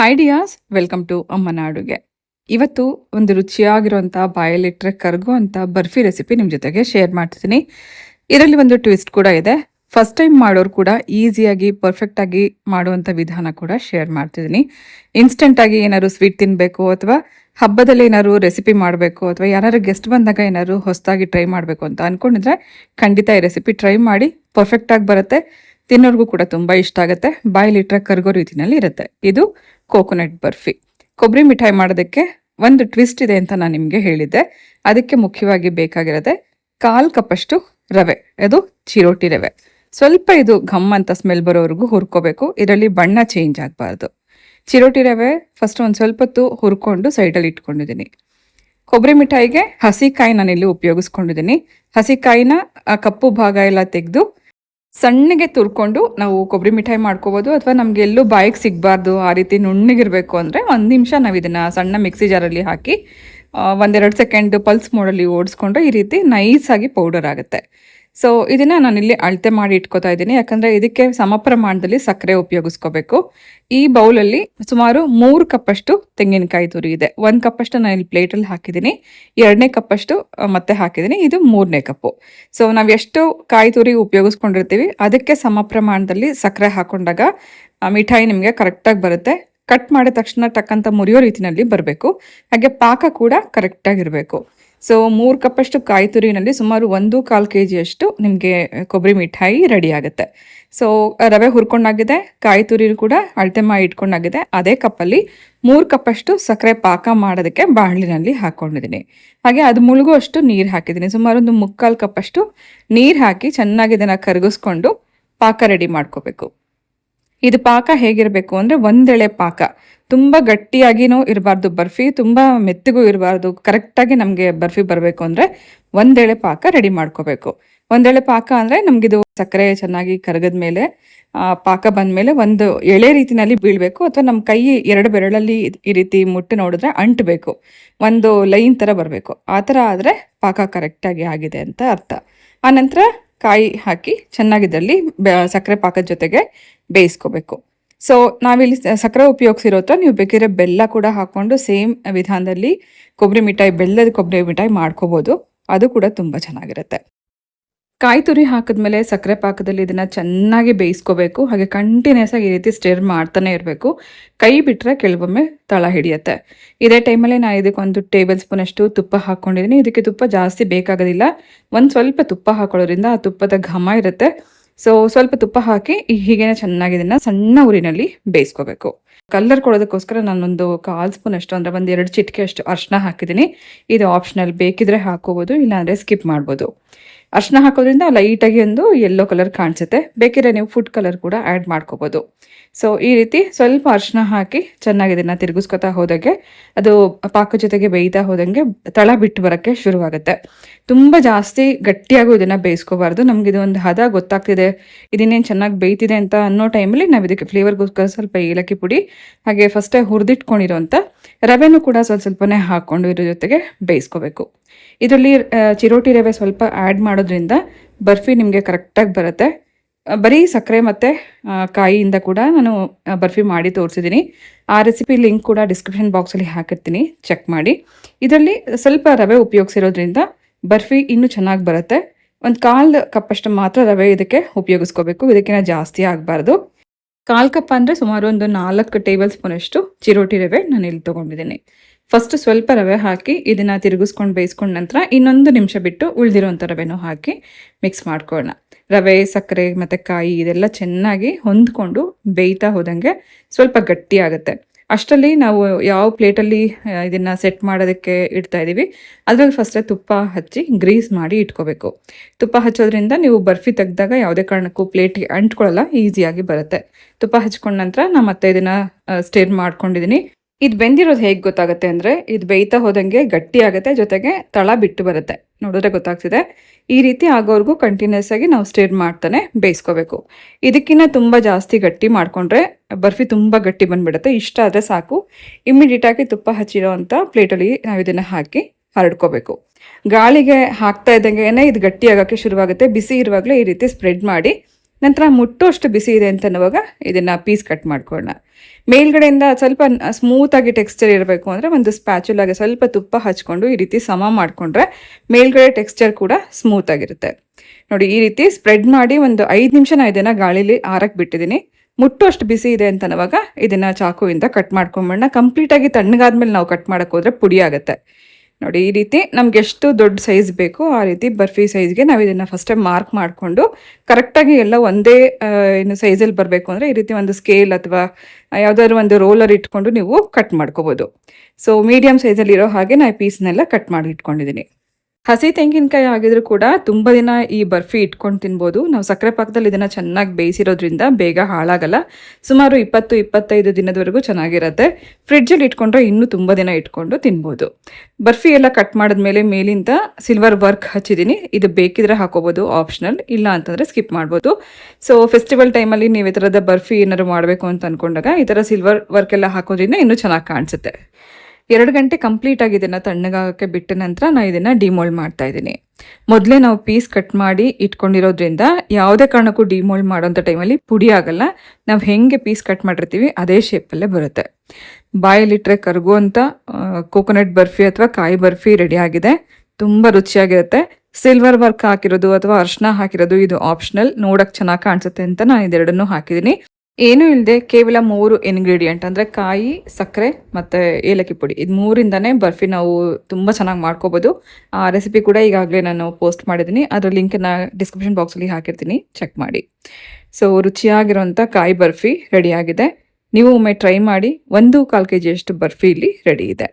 Hi ಡಿಯಾಸ್ welcome to ಅಮ್ಮನ ಅಡುಗೆ ಇವತ್ತು ಒಂದು ರುಚಿಯಾಗಿರುವಂಥ ಬಾಯಲ್ಲಿಟ್ಟರೆ ಕರ್ಗುವಂಥ ಬರ್ಫಿ ರೆಸಿಪಿ ನಿಮ್ಮ ಜೊತೆಗೆ ಶೇರ್ ಮಾಡ್ತಿದ್ದೀನಿ. ಇದರಲ್ಲಿ ಒಂದು ಟ್ವಿಸ್ಟ್ ಕೂಡ ಇದೆ. ಫಸ್ಟ್ ಟೈಮ್ ಮಾಡೋರು ಕೂಡ ಈಸಿಯಾಗಿ ಪರ್ಫೆಕ್ಟಾಗಿ ಮಾಡುವಂಥ ವಿಧಾನ ಕೂಡ ಶೇರ್ ಮಾಡ್ತಿದ್ದೀನಿ. ಇನ್ಸ್ಟೆಂಟಾಗಿ ಏನಾದ್ರು ಸ್ವೀಟ್ ತಿನ್ನಬೇಕು ಅಥವಾ ಹಬ್ಬದಲ್ಲಿ ಏನಾದ್ರು ರೆಸಿಪಿ ಮಾಡಬೇಕು ಅಥವಾ ಯಾರು ಗೆಸ್ಟ್ ಬಂದಾಗ ಏನಾದ್ರು ಹೊಸದಾಗಿ ಟ್ರೈ ಮಾಡಬೇಕು ಅಂತ ಅನ್ಕೊಂಡಿದ್ರೆ ಖಂಡಿತ ಈ ರೆಸಿಪಿ ಟ್ರೈ ಮಾಡಿ ಪರ್ಫೆಕ್ಟಾಗಿ ಬರುತ್ತೆ. ತಿನ್ನೋರ್ಗೂ ಕೂಡ ತುಂಬ ಇಷ್ಟ ಆಗುತ್ತೆ. ಬಾಯಿಲಿಟ್ರೆ ಕರ್ಗೋ ರೀತಿನಲ್ಲಿ ಇರುತ್ತೆ. ಇದು ಕೋಕೋನಟ್ ಬರ್ಫಿ. ಕೊಬ್ಬರಿ ಮಿಠಾಯಿ ಮಾಡೋದಕ್ಕೆ ಒಂದು ಟ್ವಿಸ್ಟ್ ಇದೆ ಅಂತ ನಾನು ನಿಮಗೆ ಹೇಳಿದ್ದೆ. ಅದಕ್ಕೆ ಮುಖ್ಯವಾಗಿ ಬೇಕಾಗಿರೋದೆ ಕಾಲು ಕಪ್ಪಷ್ಟು ರವೆ. ಅದು ಚಿರೋಟಿ ರವೆ. ಸ್ವಲ್ಪ ಇದು ಘಮ್ ಅಂತ ಸ್ಮೆಲ್ ಬರೋವರೆಗೂ ಹುರ್ಕೋಬೇಕು. ಇದರಲ್ಲಿ ಬಣ್ಣ ಚೇಂಜ್ ಆಗಬಾರ್ದು. ಚಿರೋಟಿ ರವೆ ಫಸ್ಟ್ ಒಂದು ಸ್ವಲ್ಪ ಹೊತ್ತು ಹುರ್ಕೊಂಡು ಸೈಡಲ್ಲಿ ಇಟ್ಕೊಂಡಿದ್ದೀನಿ. ಕೊಬ್ಬರಿ ಮಿಠಾಯಿಗೆ ಹಸಿಕಾಯಿ ನಾನಿಲ್ಲಿ ಉಪಯೋಗಿಸ್ಕೊಂಡಿದ್ದೀನಿ. ಹಸಿಕಾಯಿನ ಆ ಕಪ್ಪು ಭಾಗ ಎಲ್ಲ ತೆಗೆದು ಸಣ್ಣಗೆ ತುರ್ಕೊಂಡು ನಾವು ಕೊಬ್ಬರಿ ಮಿಠಾಯಿ ಮಾಡ್ಕೋಬೋದು ಅಥವಾ ನಮ್ಗೆ ಎಲ್ಲೂ ಬಾಯಿಗೆ ಸಿಗಬಾರ್ದು ಆ ರೀತಿ ನುಣ್ಣಗಿರಬೇಕು ಅಂದರೆ ಒಂದು ನಿಮಿಷ ನಾವು ಇದನ್ನು ಸಣ್ಣ ಮಿಕ್ಸಿ ಜಾರಲ್ಲಿ ಹಾಕಿ ಒಂದೆರಡು ಸೆಕೆಂಡ್ ಪಲ್ಸ್ ಮೋಡಲ್ಲಿ ಓಡಿಸ್ಕೊಂಡ್ರೆ ಈ ರೀತಿ ನೈಸಾಗಿ ಪೌಡರ್ ಆಗುತ್ತೆ. ಸೊ ನಾನು ಇಲ್ಲಿ ಅಳತೆ ಮಾಡಿ ಇಟ್ಕೋತಾ ಇದ್ದೀನಿ. ಯಾಕಂದ್ರೆ ಇದಕ್ಕೆ ಸಮ ಪ್ರಮಾಣದಲ್ಲಿ ಸಕ್ಕರೆ ಉಪಯೋಗಿಸ್ಕೋಬೇಕು. ಈ ಬೌಲಲ್ಲಿ ಸುಮಾರು ಮೂರು ಕಪ್ಪಷ್ಟು ತೆಂಗಿನಕಾಯಿ ತುರಿ ಇದೆ. ಒಂದು ಕಪ್ಪಷ್ಟು ನಾನು ಇಲ್ಲಿ ಪ್ಲೇಟಲ್ಲಿ ಹಾಕಿದ್ದೀನಿ. ಎರಡನೇ ಕಪ್ಪಷ್ಟು ಮತ್ತೆ ಹಾಕಿದ್ದೀನಿ. ಇದು ಮೂರನೇ ಕಪ್ಪು. ಸೊ ನಾವು ಎಷ್ಟು ಕಾಯಿ ತುರಿ ಉಪಯೋಗಿಸ್ಕೊಂಡಿರ್ತೀವಿ. ಅದಕ್ಕೆ ಸಮ ಪ್ರಮಾಣದಲ್ಲಿ ಸಕ್ಕರೆ ಹಾಕೊಂಡಾಗ ಮಿಠಾಯಿ ನಿಮಗೆ ಕರೆಕ್ಟಾಗಿ ಬರುತ್ತೆ. ಕಟ್ ಮಾಡಿದ ತಕ್ಷಣ ಟಕ್ಕಂತ ಮುರಿಯೋ ರೀತಿಯಲ್ಲಿ ಬರಬೇಕು. ಹಾಗೆ ಪಾಕ ಕೂಡ ಕರೆಕ್ಟಾಗಿರಬೇಕು ಸೊ ಮೂರು ಕಪ್ಪಷ್ಟು ಕಾಯಿ ತುರಿನಲ್ಲಿ ಸುಮಾರು ಒಂದು ಕಾಲು ಕೆ ಜಿಯಷ್ಟು ನಿಮಗೆ ಕೊಬ್ಬರಿ ಮಿಠಾಯಿ ರೆಡಿ ಆಗುತ್ತೆ. ಸೊ ರವೆ ಹುರ್ಕೊಂಡಾಗಿದೆ, ಕಾಯಿ ತುರಿ ಕೂಡ ಅಳತೆ ಮಾಡಿ ಇಟ್ಕೊಂಡಾಗಿದೆ. ಅದೇ ಕಪ್ಪಲ್ಲಿ ಮೂರು ಕಪ್ಪಷ್ಟು ಸಕ್ಕರೆ ಪಾಕ ಮಾಡೋದಕ್ಕೆ ಬಾಣಲಿನಲ್ಲಿ ಹಾಕ್ಕೊಂಡಿದ್ದೀನಿ ಹಾಗೆ ಅದು ಮುಳುಗುವಷ್ಟು ನೀರು ಹಾಕಿದ್ದೀನಿ. ಸುಮಾರು ಒಂದು ಮುಕ್ಕಾಲು ಕಪ್ಪಷ್ಟು ನೀರು ಹಾಕಿ ಚೆನ್ನಾಗಿ ಇದನ್ನು ಕರಗಿಸ್ಕೊಂಡು ಪಾಕ ರೆಡಿ ಮಾಡ್ಕೋಬೇಕು. ಇದು ಪಾಕ ಹೇಗಿರಬೇಕು ಅಂದರೆ ಒಂದೆಳೆ ಪಾಕ. ತುಂಬ ಗಟ್ಟಿಯಾಗಿನೂ ಇರಬಾರ್ದು ಬರ್ಫಿ, ತುಂಬ ಮೆತ್ತಗೂ ಇರಬಾರ್ದು, ಕರೆಕ್ಟಾಗಿ ನಮಗೆ ಬರ್ಫಿ ಬರಬೇಕು ಅಂದರೆ ಒಂದೆಳೆ ಪಾಕ ರೆಡಿ ಮಾಡ್ಕೋಬೇಕು. ಒಂದೆಳೆ ಪಾಕ ಅಂದರೆ ನಮಗಿದು ಸಕ್ಕರೆ ಚೆನ್ನಾಗಿ ಕರಗದ ಮೇಲೆ ಪಾಕ ಪಾಕ ಬಂದಮೇಲೆ ಒಂದು ಎಳೆ ರೀತಿನಲ್ಲಿ ಬೀಳಬೇಕು ಅಥವಾ ನಮ್ಮ ಕೈ ಎರಡು ಬೆರಳಲ್ಲಿ ಈ ರೀತಿ ಮುಟ್ಟಿ ನೋಡಿದ್ರೆ ಅಂಟಬೇಕು. ಒಂದು ಲೈನ್ ಥರ ಬರಬೇಕು. ಆ ಥರ ಆದರೆ ಪಾಕ ಕರೆಕ್ಟಾಗಿ ಆಗಿದೆ ಅಂತ ಅರ್ಥ. ಆನಂತರ ಕಾಯಿ ಹಾಕಿ ಚೆನ್ನಾಗಿದ್ದಲ್ಲಿ ಸಕ್ಕರೆ ಪಾಕದ ಜೊತೆಗೆ ಬೇಯಿಸ್ಕೋಬೇಕು. ಸೊ ನಾವಿಲ್ಲಿ ಸಕ್ಕರೆ ಉಪಯೋಗಿಸಿರೋ ಹತ್ರ ನೀವು ಬೇಕಿದ್ರೆ ಬೆಲ್ಲ ಕೂಡ ಹಾಕ್ಕೊಂಡು ಸೇಮ್ ವಿಧಾನದಲ್ಲಿ ಕೊಬ್ಬರಿ ಮಿಠಾಯಿ, ಬೆಲ್ಲದ ಕೊಬ್ಬರಿ ಮಿಠಾಯಿ ಮಾಡ್ಕೋಬೋದು. ಅದು ಕೂಡ ತುಂಬ ಚೆನ್ನಾಗಿರುತ್ತೆ. ಕಾಯಿ ತುರಿ ಹಾಕಿದ್ಮೇಲೆ ಸಕ್ಕರೆ ಪಾಕದಲ್ಲಿ ಇದನ್ನು ಚೆನ್ನಾಗಿ ಬೇಯಿಸ್ಕೋಬೇಕು. ಹಾಗೆ ಕಂಟಿನ್ಯೂಸ್ ಆಗಿ ಈ ರೀತಿ ಸ್ಟೇರ್ ಮಾಡ್ತಾನೆ ಇರಬೇಕು. ಕೈ ಬಿಟ್ಟರೆ ಕೆಲವೊಮ್ಮೆ ತಳ ಹಿಡಿಯುತ್ತೆ. ಇದೇ ಟೈಮಲ್ಲಿ ನಾನು ಇದಕ್ಕೊಂದು ಟೇಬಲ್ ಸ್ಪೂನ್ ಅಷ್ಟು ತುಪ್ಪ ಹಾಕ್ಕೊಂಡಿದ್ದೀನಿ. ಇದಕ್ಕೆ ತುಪ್ಪ ಜಾಸ್ತಿ ಬೇಕಾಗೋದಿಲ್ಲ. ಒಂದು ಸ್ವಲ್ಪ ತುಪ್ಪ ಹಾಕೊಳ್ಳೋದ್ರಿಂದ ಆ ತುಪ್ಪದ ಘಮ ಇರುತ್ತೆ. ಸೊ ಸ್ವಲ್ಪ ತುಪ್ಪ ಹಾಕಿ ಹೀಗೇನೇ ಹೀಗೇನೆ ಚೆನ್ನಾಗಿ ಇದನ್ನ ಸಣ್ಣ ಊರಿನಲ್ಲಿ ಬೇಯಿಸ್ಕೋಬೇಕು. ಕಲರ್ ಕೊಡೋದಕ್ಕೋಸ್ಕರ ನಾನೊಂದು ಕಾಲ್ ಸ್ಪೂನ್ ಅಷ್ಟು ಅಂದರೆ ಒಂದು ಎರಡು ಚಿಟಿಕೆ ಅಷ್ಟು ಅರ್ಶಿನ ಹಾಕಿದ್ದೀನಿ. ಇದು ಆಪ್ಷನಲ್ ಬೇಕಿದ್ರೆ ಹಾಕೋಬೋದು ಇಲ್ಲಾಂದರೆ ಸ್ಕಿಪ್ ಮಾಡ್ಬೋದು. ಅರ್ಶಿನ ಹಾಕೋದ್ರಿಂದ ಲೈಟಾಗಿ ಒಂದು ಯೆಲ್ಲೋ ಕಲರ್ ಕಾಣಿಸುತ್ತೆ. ಬೇಕಿದ್ರೆ ನೀವು ಫುಡ್ ಕಲರ್ ಕೂಡ ಆ್ಯಡ್ ಮಾಡ್ಕೋಬೋದು. ಸೊ ಈ ರೀತಿ ಸ್ವಲ್ಪ ಅರ್ಶನ ಹಾಕಿ ಚೆನ್ನಾಗಿ ಇದನ್ನು ತಿರುಗಿಸ್ಕೊತಾ ಹೋದಾಗೆ, ಅದು ಪಾಕ ಜೊತೆಗೆ ಬೇಯ್ತಾ ಹೋದಂಗೆ ತಳ ಬಿಟ್ಟು ಬರೋಕ್ಕೆ ಶುರುವಾಗುತ್ತೆ. ತುಂಬ ಜಾಸ್ತಿ ಗಟ್ಟಿಯಾಗೂ ಇದನ್ನು ಬೇಯಿಸ್ಕೋಬಾರ್ದು. ನಮ್ಗೆ ಇದು ಒಂದು ಹದ ಗೊತ್ತಾಗ್ತಿದೆ. ಇದನ್ನೇನು ಚೆನ್ನಾಗಿ ಬೇಯ್ತಿದೆ ಅಂತ ಅನ್ನೋ ಟೈಮಲ್ಲಿ ನಾವು ಇದಕ್ಕೆ ಫ್ಲೇವರ್ಗೋಸ್ಕರ ಸ್ವಲ್ಪ ಏಲಕ್ಕಿ ಪುಡಿ, ಹಾಗೆ ಫಸ್ಟೇ ಹುರಿದಿಟ್ಕೊಂಡಿರೋಂಥ ರವೆನೂ ಕೂಡ ಸ್ವಲ್ಪ ಸ್ವಲ್ಪನೇ ಹಾಕ್ಕೊಂಡು ಇದ್ರ ಜೊತೆಗೆ ಬೇಯಿಸ್ಕೋಬೇಕು. ಇದರಲ್ಲಿ ಚಿರೋಟಿ ರವೆ ಸ್ವಲ್ಪ ಆ್ಯಡ್ ಮಾಡೋದ್ರಿಂದ ಬರ್ಫಿ ನಿಮಗೆ ಕರೆಕ್ಟಾಗಿ ಬರುತ್ತೆ. ಬರೀ ಸಕ್ಕರೆ ಮತ್ತು ಕಾಯಿಯಿಂದ ಕೂಡ ನಾನು ಬರ್ಫಿ ಮಾಡಿ ತೋರಿಸಿದ್ದೀನಿ ಆ ರೆಸಿಪಿ ಲಿಂಕ್ ಕೂಡ ಡಿಸ್ಕ್ರಿಪ್ಷನ್ ಬಾಕ್ಸಲ್ಲಿ ಹಾಕಿರ್ತೀನಿ. ಚೆಕ್ ಮಾಡಿ. ಇದರಲ್ಲಿ ಸ್ವಲ್ಪ ರವೆ ಉಪಯೋಗಿಸಿರೋದ್ರಿಂದ ಬರ್ಫಿ ಇನ್ನೂ ಚೆನ್ನಾಗಿ ಬರುತ್ತೆ. ಒಂದು ಕಾಲು ಕಪ್ಪಷ್ಟು ಮಾತ್ರ ರವೆ ಇದಕ್ಕೆ ಉಪಯೋಗಿಸ್ಕೋಬೇಕು. ಇದಕ್ಕಿಂತ ಜಾಸ್ತಿ ಆಗಬಾರ್ದು. ಕಾಲು ಕಪ್ ಅಂದರೆ ಸುಮಾರು ಒಂದು ನಾಲ್ಕು ಟೇಬಲ್ ಸ್ಪೂನಷ್ಟು ಚಿರೋಟಿ ರವೆ ನಾನು ಇಲ್ಲಿ ತೊಗೊಂಡಿದ್ದೀನಿ. ಫಸ್ಟ್ ಸ್ವಲ್ಪ ರವೆ ಹಾಕಿ ಇದನ್ನು ತಿರುಗಿಸ್ಕೊಂಡು ಬೇಯಿಸ್ಕೊಂಡ ನಂತರ ಇನ್ನೊಂದು ನಿಮಿಷ ಬಿಟ್ಟು ಉಳಿದಿರೋಂಥ ರವೆನೂ ಹಾಕಿ ಮಿಕ್ಸ್ ಮಾಡ್ಕೊಳ್ಳೋಣ. ರವೆ, ಸಕ್ಕರೆ ಮತ್ತು ಕಾಯಿ ಇದೆಲ್ಲ ಚೆನ್ನಾಗಿ ಹೊಂದ್ಕೊಂಡು ಬೇಯ್ತಾ ಹೋದಂಗೆ ಸ್ವಲ್ಪ ಗಟ್ಟಿ ಆಗುತ್ತೆ. ಅಷ್ಟರಲ್ಲಿ ನಾವು ಯಾವ ಪ್ಲೇಟಲ್ಲಿ ಇದನ್ನು ಸೆಟ್ ಮಾಡೋದಕ್ಕೆ ಇಡ್ತಾ ಇದ್ದೀವಿ ಅದರಲ್ಲಿ ಫಸ್ಟೇ ತುಪ್ಪ ಹಚ್ಚಿ ಗ್ರೀಸ್ ಮಾಡಿ ಇಟ್ಕೋಬೇಕು. ತುಪ್ಪ ಹಚ್ಚೋದ್ರಿಂದ ನೀವು ಬರ್ಫಿ ತೆಗ್ದಾಗ ಯಾವುದೇ ಕಾರಣಕ್ಕೂ ಪ್ಲೇಟಿಗೆ ಅಂಟ್ಕೊಳ್ಳಲ್ಲ ಈಸಿಯಾಗಿ ಬರುತ್ತೆ. ತುಪ್ಪ ಹಚ್ಕೊಂಡ ನಂತರ ನಾನು ಮತ್ತೆ ಇದನ್ನು ಸ್ಟೇರ್ ಮಾಡ್ಕೊಂಡಿದ್ದೀನಿ ಇದು ಬೆಂದಿರೋದು ಹೇಗೆ ಗೊತ್ತಾಗುತ್ತೆ ಅಂದರೆ ಇದು ಬೇಯ್ತಾ ಹೋದಂಗೆ ಗಟ್ಟಿ ಆಗುತ್ತೆ, ಜೊತೆಗೆ ತಳ ಬಿಟ್ಟು ಬರುತ್ತೆ. ನೋಡಿದ್ರೆ ಗೊತ್ತಾಗ್ತಿದೆ. ಈ ರೀತಿ ಆಗೋವರೆಗೂ ಕಂಟಿನ್ಯೂಸ್ ಆಗಿ ನಾವು ಸ್ಟೇರ್ ಮಾಡ್ತಾನೆ ಬೇಯಿಸ್ಕೋಬೇಕು. ಇದಕ್ಕಿಂತ ತುಂಬ ಜಾಸ್ತಿ ಗಟ್ಟಿ ಮಾಡಿಕೊಂಡ್ರೆ ಬರ್ಫಿ ತುಂಬ ಗಟ್ಟಿ ಬಂದ್ಬಿಡುತ್ತೆ. ಇಷ್ಟ ಆದರೆ ಸಾಕು. ಇಮ್ಮಿಡಿಯೇಟಾಗಿ ತುಪ್ಪ ಹಚ್ಚಿರೋ ಅಂಥ ಪ್ಲೇಟಲ್ಲಿ ನಾವು ಇದನ್ನು ಹಾಕಿ ಹರಡ್ಕೋಬೇಕು. ಗಾಳಿಗೆ ಹಾಕ್ತಾ ಇದ್ದಂಗೆ ಇದು ಗಟ್ಟಿ ಆಗೋಕ್ಕೆ ಶುರುವಾಗುತ್ತೆ. ಬಿಸಿ ಇರುವಾಗಲೇ ಈ ರೀತಿ ಸ್ಪ್ರೆಡ್ ಮಾಡಿ ನಂತರ ಮುಟ್ಟೋಷ್ಟು ಬಿಸಿ ಇದೆ ಅಂತ ಅನ್ನುವಾಗ ಇದನ್ನು ಪೀಸ್ ಕಟ್ ಮಾಡ್ಕೊಳ್ಳೋಣ. ಮೇಲ್ಗಡೆಯಿಂದ ಸ್ವಲ್ಪ ಸ್ಮೂತಾಗಿ ಟೆಕ್ಸ್ಚರ್ ಇರಬೇಕು ಅಂದರೆ ಒಂದು ಸ್ಪ್ಯಾಚುಲಾಗೆ ಸ್ವಲ್ಪ ತುಪ್ಪ ಹಚ್ಕೊಂಡು ಈ ರೀತಿ ಸಮ ಮಾಡಿಕೊಂಡ್ರೆ ಮೇಲ್ಗಡೆ ಟೆಕ್ಸ್ಚರ್ ಕೂಡ ಸ್ಮೂತ್ ಆಗಿರುತ್ತೆ. ನೋಡಿ, ಈ ರೀತಿ ಸ್ಪ್ರೆಡ್ ಮಾಡಿ ಒಂದು ಐದು ನಿಮಿಷ ನಾನು ಇದನ್ನು ಗಾಳಿಲಿ ಆರಕ್ಕೆ ಬಿಟ್ಟಿದ್ದೀನಿ. ಮುಟ್ಟೋಷ್ಟು ಬಿಸಿ ಇದೆ ಅಂತ ಅನ್ನುವಾಗ ಇದನ್ನು ಚಾಕುವಿಂದ ಕಟ್ ಮಾಡ್ಕೊಂಬಣ್ಣ ಕಂಪ್ಲೀಟಾಗಿ ತಣ್ಣಗಾದ್ಮೇಲೆ ನಾವು ಕಟ್ ಮಾಡೋಕ್ಕೆ ಹೋದರೆ ಪುಡಿ ಆಗುತ್ತೆ. ನೋಡಿ, ಈ ರೀತಿ ನಮ್ಗೆ ಎಷ್ಟು ದೊಡ್ಡ ಸೈಜ್ ಬೇಕು ಆ ರೀತಿ ಬರ್ಫಿ ಸೈಜ್ಗೆ ನಾವು ಇದನ್ನು ಫಸ್ಟ್ ಮಾರ್ಕ್ ಮಾಡಿಕೊಂಡು ಕರೆಕ್ಟಾಗಿ ಎಲ್ಲ ಒಂದೇ ಏನು ಸೈಜಲ್ಲಿ ಬರಬೇಕು ಅಂದರೆ ಈ ರೀತಿ ಒಂದು ಸ್ಕೇಲ್ ಅಥವಾ ಯಾವುದಾದ್ರು ಒಂದು ರೋಲರ್ ಇಟ್ಕೊಂಡು ನೀವು ಕಟ್ ಮಾಡ್ಕೋಬೋದು. ಸೊ ಮೀಡಿಯಮ್ ಸೈಜಲ್ಲಿ ಇರೋ ಹಾಗೆ ನಾನು ಪೀಸ್ನೆಲ್ಲ ಕಟ್ ಮಾಡಿ ಇಟ್ಕೊಂಡಿದ್ದೀನಿ ಹಸಿ ತೆಂಗಿನಕಾಯಿ ಆಗಿದ್ರು ಕೂಡ ತುಂಬ ದಿನ ಈ ಬರ್ಫಿ ಇಟ್ಕೊಂಡು ತಿನ್ಬೋದು. ನಾವು ಸಕ್ಕರೆ ಪಾಕದಲ್ಲಿ ಇದನ್ನು ಚೆನ್ನಾಗಿ ಬೇಯಿಸಿರೋದ್ರಿಂದ ಬೇಗ ಹಾಳಾಗಲ್ಲ. ಸುಮಾರು ಇಪ್ಪತ್ತು, ಇಪ್ಪತ್ತೈದು ದಿನದವರೆಗೂ ಚೆನ್ನಾಗಿರುತ್ತೆ. ಫ್ರಿಡ್ಜಲ್ಲಿ ಇಟ್ಕೊಂಡ್ರೆ ಇನ್ನೂ ತುಂಬ ದಿನ ಇಟ್ಕೊಂಡು ತಿನ್ಬೋದು. ಬರ್ಫಿ ಎಲ್ಲ ಕಟ್ ಮಾಡಿದ್ಮೇಲೆ ಮೇಲಿಂದ ಸಿಲ್ವರ್ ವರ್ಕ್ ಹಚ್ಚಿದ್ದೀನಿ. ಇದು ಬೇಕಿದ್ರೆ ಹಾಕೋಬೋದು, ಆಪ್ಷನಲ್. ಇಲ್ಲ ಅಂತಂದರೆ ಸ್ಕಿಪ್ ಮಾಡ್ಬೋದು. ಸೊ ಫೆಸ್ಟಿವಲ್ ಟೈಮಲ್ಲಿ ನೀವು ಈ ಥರದ ಬರ್ಫಿ ಏನಾದ್ರು ಮಾಡಬೇಕು ಅಂತ ಅಂದ್ಕೊಂಡಾಗ ಈ ಥರ ಸಿಲ್ವರ್ ವರ್ಕ್ ಎಲ್ಲ ಹಾಕೋದ್ರಿಂದ ಇನ್ನೂ ಚೆನ್ನಾಗಿ ಕಾಣಿಸುತ್ತೆ. ಎರಡು ಗಂಟೆ ಕಂಪ್ಲೀಟ್ ಆಗಿ ಇದನ್ನು ತಣ್ಣಗಾಗಕ್ಕೆ ಬಿಟ್ಟ ನಂತರ ನಾನು ಇದನ್ನು ಡಿಮೋಲ್ಡ್ ಮಾಡ್ತಾ ಇದ್ದೀನಿ. ಮೊದಲೇ ನಾವು ಪೀಸ್ ಕಟ್ ಮಾಡಿ ಇಟ್ಕೊಂಡಿರೋದ್ರಿಂದ ಯಾವುದೇ ಕಾರಣಕ್ಕೂ ಡಿಮೋಲ್ಡ್ ಮಾಡೋಂಥ ಟೈಮಲ್ಲಿ ಪುಡಿ ಆಗಲ್ಲ. ನಾವು ಹೆಂಗೆ ಪೀಸ್ ಕಟ್ ಮಾಡಿರ್ತೀವಿ ಅದೇ ಶೇಪಲ್ಲೇ ಬರುತ್ತೆ. ಬಾಯಲ್ಲಿಟ್ಟರೆ ಕರಗುವಂಥ ಕೋಕೋನಟ್ ಬರ್ಫಿ ಅಥವಾ ಕಾಯಿ ಬರ್ಫಿ ರೆಡಿ ಆಗಿದೆ. ತುಂಬ ರುಚಿಯಾಗಿರುತ್ತೆ. ಸಿಲ್ವರ್ ವರ್ಕ್ ಹಾಕಿರೋದು ಅಥವಾ ಅರ್ಶನ ಹಾಕಿರೋದು ಇದು ಆಪ್ಷನಲ್ ನೋಡಕ್ಕೆ ಚೆನ್ನಾಗಿ ಕಾಣಿಸುತ್ತೆ ಅಂತ ನಾನು ಇದೆರಡನ್ನೂ ಹಾಕಿದ್ದೀನಿ. ಏನೂ ಇಲ್ಲದೆ ಕೇವಲ ಮೂರು ಇಂಗ್ರೀಡಿಯೆಂಟ್ ಅಂದರೆ ಕಾಯಿ, ಸಕ್ಕರೆ ಮತ್ತು ಏಲಕ್ಕಿ ಪುಡಿ. ಇದು ಮೂರಿಂದನೇ ಬರ್ಫಿ ನಾವು ತುಂಬ ಚೆನ್ನಾಗಿ ಮಾಡ್ಕೋಬೋದು. ಆ ರೆಸಿಪಿ ಕೂಡ ಈಗಾಗಲೇ ನಾನು ಪೋಸ್ಟ್ ಮಾಡಿದ್ದೀನಿ. ಅದರ ಲಿಂಕನ್ನು ಡಿಸ್ಕ್ರಿಪ್ಷನ್ ಬಾಕ್ಸಲ್ಲಿ ಹಾಕಿರ್ತೀನಿ. ಚೆಕ್ ಮಾಡಿ. ಸೊ ರುಚಿಯಾಗಿರುವಂಥ ಕಾಯಿ ಬರ್ಫಿ ರೆಡಿಯಾಗಿದೆ ನೀವು ಒಮ್ಮೆ ಟ್ರೈ ಮಾಡಿ ಒಂದು ಕಾಲು ಕೆ ಜಿಯಷ್ಟು ಬರ್ಫಿ ಇಲ್ಲಿ ರೆಡಿ ಇದೆ.